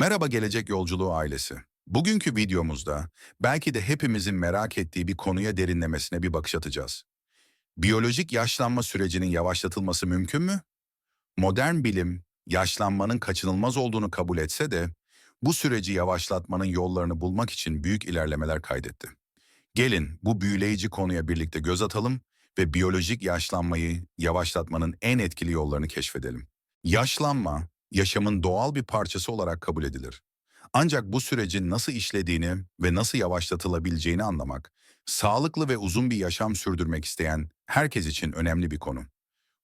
Merhaba Gelecek Yolculuğu ailesi. Bugünkü videomuzda belki de hepimizin merak ettiği bir konuya derinlemesine bir bakış atacağız. Biyolojik yaşlanma sürecinin yavaşlatılması mümkün mü? Modern bilim, yaşlanmanın kaçınılmaz olduğunu kabul etse de bu süreci yavaşlatmanın yollarını bulmak için büyük ilerlemeler kaydetti. Gelin bu büyüleyici konuya birlikte göz atalım ve biyolojik yaşlanmayı yavaşlatmanın en etkili yollarını keşfedelim. Yaşlanma, yaşamın doğal bir parçası olarak kabul edilir. Ancak bu sürecin nasıl işlediğini ve nasıl yavaşlatılabileceğini anlamak, sağlıklı ve uzun bir yaşam sürdürmek isteyen herkes için önemli bir konu.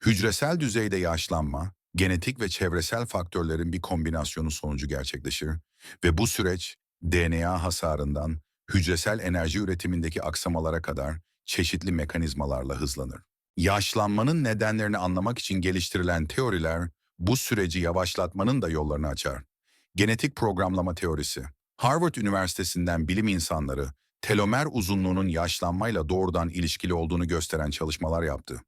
Hücresel düzeyde yaşlanma, genetik ve çevresel faktörlerin bir kombinasyonu sonucu gerçekleşir ve bu süreç DNA hasarından hücresel enerji üretimindeki aksamalara kadar çeşitli mekanizmalarla hızlanır. Yaşlanmanın nedenlerini anlamak için geliştirilen teoriler bu süreci yavaşlatmanın da yollarını açar. Genetik programlama teorisi. Harvard Üniversitesi'nden bilim insanları telomer uzunluğunun yaşlanmayla doğrudan ilişkili olduğunu gösteren çalışmalar yaptı.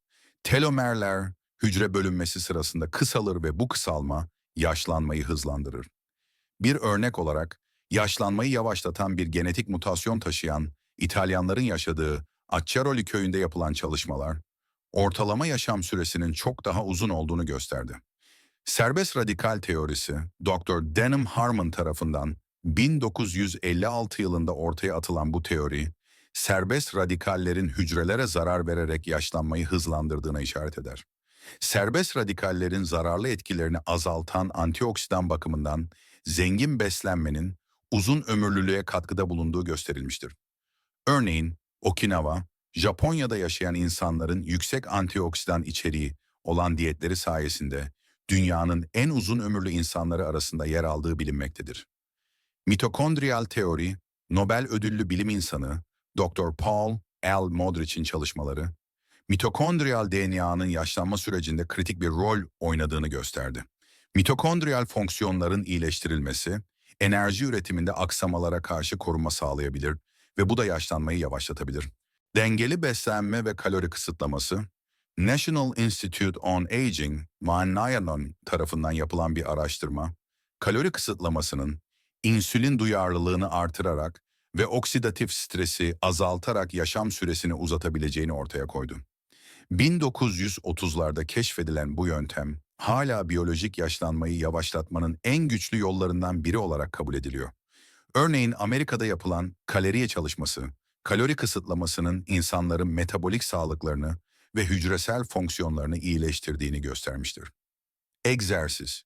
Telomerler hücre bölünmesi sırasında kısalır ve bu kısalma yaşlanmayı hızlandırır. Bir örnek olarak yaşlanmayı yavaşlatan bir genetik mutasyon taşıyan İtalyanların yaşadığı Acciaroli köyünde yapılan çalışmalar ortalama yaşam süresinin çok daha uzun olduğunu gösterdi. Serbest radikal teorisi Dr. Denham Harmon tarafından 1956 yılında ortaya atılan bu teori, serbest radikallerin hücrelere zarar vererek yaşlanmayı hızlandırdığına işaret eder. Serbest radikallerin zararlı etkilerini azaltan antioksidan bakımından zengin beslenmenin uzun ömürlülüğe katkıda bulunduğu gösterilmiştir. Örneğin Okinawa, Japonya'da yaşayan insanların yüksek antioksidan içeriği olan diyetleri sayesinde dünyanın en uzun ömürlü insanları arasında yer aldığı bilinmektedir. Mitokondriyal teori, Nobel ödüllü bilim insanı Dr. Paul L. Modrich'in çalışmaları, mitokondriyal DNA'nın yaşlanma sürecinde kritik bir rol oynadığını gösterdi. Mitokondriyal fonksiyonların iyileştirilmesi, enerji üretiminde aksamalara karşı koruma sağlayabilir ve bu da yaşlanmayı yavaşlatabilir. Dengeli beslenme ve kalori kısıtlaması, National Institute on Aging, Manayanon tarafından yapılan bir araştırma, kalori kısıtlamasının insülin duyarlılığını artırarak ve oksidatif stresi azaltarak yaşam süresini uzatabileceğini ortaya koydu. 1930'larda keşfedilen bu yöntem, hala biyolojik yaşlanmayı yavaşlatmanın en güçlü yollarından biri olarak kabul ediliyor. Örneğin Amerika'da yapılan kaloriye çalışması, kalori kısıtlamasının insanların metabolik sağlıklarını ve hücresel fonksiyonlarını iyileştirdiğini göstermiştir. Egzersiz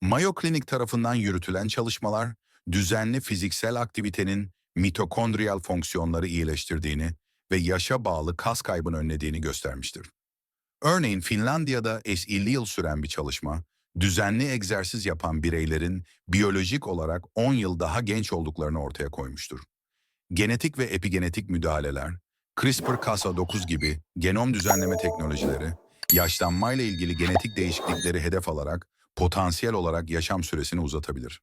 Mayo Clinic tarafından yürütülen çalışmalar, düzenli fiziksel aktivitenin mitokondriyal fonksiyonları iyileştirdiğini ve yaşa bağlı kas kaybını önlediğini göstermiştir. Örneğin Finlandiya'da 50 yıl süren bir çalışma, düzenli egzersiz yapan bireylerin biyolojik olarak 10 yıl daha genç olduklarını ortaya koymuştur. Genetik ve epigenetik müdahaleler, CRISPR-Cas9 gibi genom düzenleme teknolojileri, yaşlanmayla ilgili genetik değişiklikleri hedef alarak potansiyel olarak yaşam süresini uzatabilir.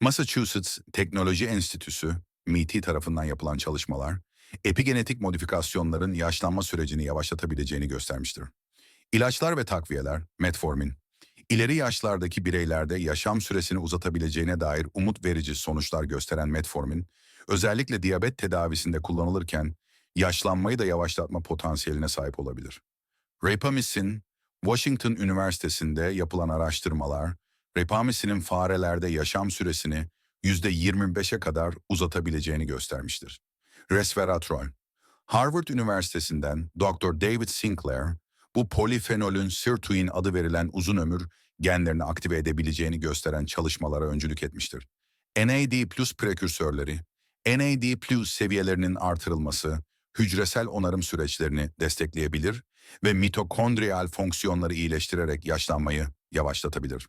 Massachusetts Teknoloji Enstitüsü, MIT tarafından yapılan çalışmalar, epigenetik modifikasyonların yaşlanma sürecini yavaşlatabileceğini göstermiştir. İlaçlar ve takviyeler, metformin, ileri yaşlardaki bireylerde yaşam süresini uzatabileceğine dair umut verici sonuçlar gösteren metformin, özellikle diyabet tedavisinde kullanılırken yaşlanmayı da yavaşlatma potansiyeline sahip olabilir. Rapamisin, Washington Üniversitesi'nde yapılan araştırmalar, Rapamisin'in farelerde yaşam süresini %25'e kadar uzatabileceğini göstermiştir. Resveratrol, Harvard Üniversitesi'nden Dr. David Sinclair, bu polifenolün sirtuin adı verilen uzun ömür genlerini aktive edebileceğini gösteren çalışmalara öncülük etmiştir. NAD plus prekürsörleri, NAD plus seviyelerinin artırılması, hücresel onarım süreçlerini destekleyebilir ve mitokondriyal fonksiyonları iyileştirerek yaşlanmayı yavaşlatabilir.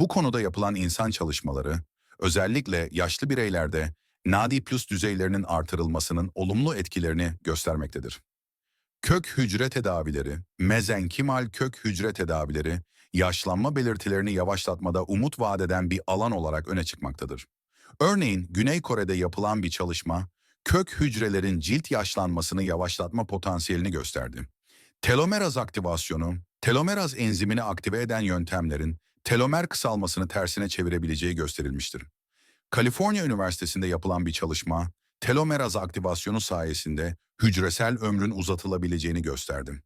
Bu konuda yapılan insan çalışmaları, özellikle yaşlı bireylerde NAD plus düzeylerinin artırılmasının olumlu etkilerini göstermektedir. Kök hücre tedavileri, mezenkimal kök hücre tedavileri, yaşlanma belirtilerini yavaşlatmada umut vadeden bir alan olarak öne çıkmaktadır. Örneğin Güney Kore'de yapılan bir çalışma, kök hücrelerin cilt yaşlanmasını yavaşlatma potansiyelini gösterdi. Telomeraz aktivasyonu, telomeraz enzimini aktive eden yöntemlerin telomer kısalmasını tersine çevirebileceği gösterilmiştir. Kaliforniya Üniversitesi'nde yapılan bir çalışma, telomeraz aktivasyonu sayesinde hücresel ömrün uzatılabileceğini gösterdi.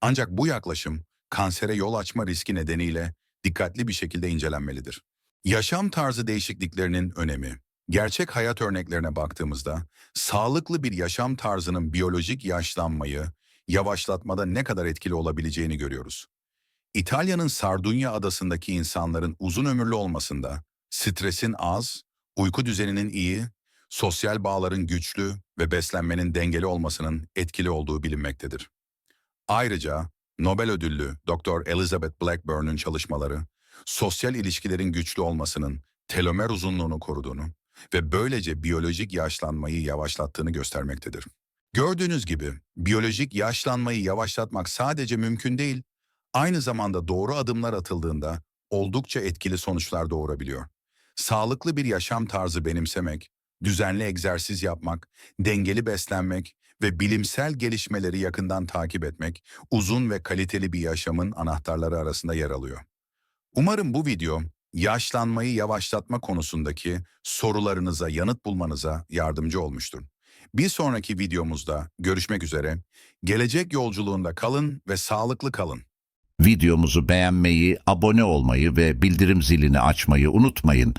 Ancak bu yaklaşım kansere yol açma riski nedeniyle dikkatli bir şekilde incelenmelidir. Yaşam tarzı değişikliklerinin önemi. Gerçek hayat örneklerine baktığımızda sağlıklı bir yaşam tarzının biyolojik yaşlanmayı yavaşlatmada ne kadar etkili olabileceğini görüyoruz. İtalya'nın Sardunya adasındaki insanların uzun ömürlü olmasında stresin az, uyku düzeninin iyi, sosyal bağların güçlü ve beslenmenin dengeli olmasının etkili olduğu bilinmektedir. Ayrıca Nobel ödüllü Dr. Elizabeth Blackburn'un çalışmaları, sosyal ilişkilerin güçlü olmasının telomer uzunluğunu koruduğunu ve böylece biyolojik yaşlanmayı yavaşlattığını göstermektedir. Gördüğünüz gibi biyolojik yaşlanmayı yavaşlatmak sadece mümkün değil, aynı zamanda doğru adımlar atıldığında oldukça etkili sonuçlar doğurabiliyor. Sağlıklı bir yaşam tarzı benimsemek, düzenli egzersiz yapmak, dengeli beslenmek ve bilimsel gelişmeleri yakından takip etmek uzun ve kaliteli bir yaşamın anahtarları arasında yer alıyor. Umarım bu video yaşlanmayı yavaşlatma konusundaki sorularınıza yanıt bulmanıza yardımcı olmuştur. Bir sonraki videomuzda görüşmek üzere. Gelecek yolculuğunda kalın ve sağlıklı kalın. Videomuzu beğenmeyi, abone olmayı ve bildirim zilini açmayı unutmayın.